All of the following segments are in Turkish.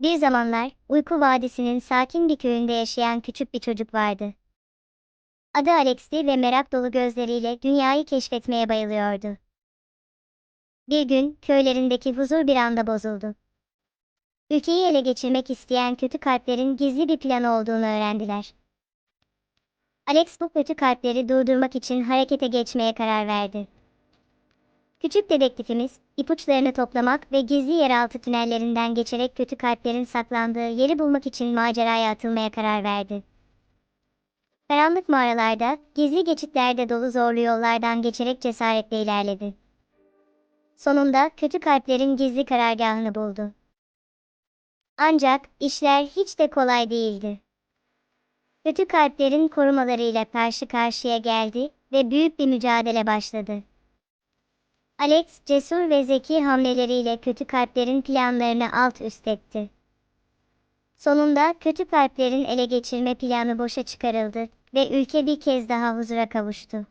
Bir zamanlar, Uyku Vadisi'nin sakin bir köyünde yaşayan küçük bir çocuk vardı. Adı Alex'ti ve merak dolu gözleriyle dünyayı keşfetmeye bayılıyordu. Bir gün, köylerindeki huzur bir anda bozuldu. Ülkeyi ele geçirmek isteyen kötü kalplerin gizli bir planı olduğunu öğrendiler. Alex bu kötü kalpleri durdurmak için harekete geçmeye karar verdi. Küçük dedektifimiz, ipuçlarını toplamak ve gizli yeraltı tünellerinden geçerek kötü kalplerin saklandığı yeri bulmak için maceraya atılmaya karar verdi. Karanlık mağaralarda, gizli geçitlerde dolu zorlu yollardan geçerek cesaretle ilerledi. Sonunda kötü kalplerin gizli karargahını buldu. Ancak işler hiç de kolay değildi. Kötü kalplerin korumalarıyla karşı karşıya geldi ve büyük bir mücadele başladı. Alex, cesur ve zeki hamleleriyle kötü kalplerin planlarını alt üst etti. Sonunda kötü kalplerin ele geçirme planı boşa çıkarıldı ve ülke bir kez daha huzura kavuştu.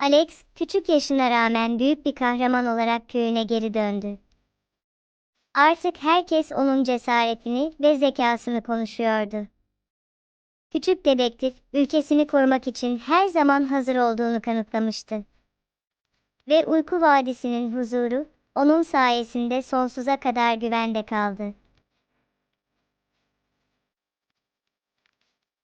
Alex, küçük yaşına rağmen büyük bir kahraman olarak köyüne geri döndü. Artık herkes onun cesaretini ve zekasını konuşuyordu. Küçük dedektif, ülkesini korumak için her zaman hazır olduğunu kanıtlamıştı. Ve Uyku Vadisi'nin huzuru, onun sayesinde sonsuza kadar güvende kaldı.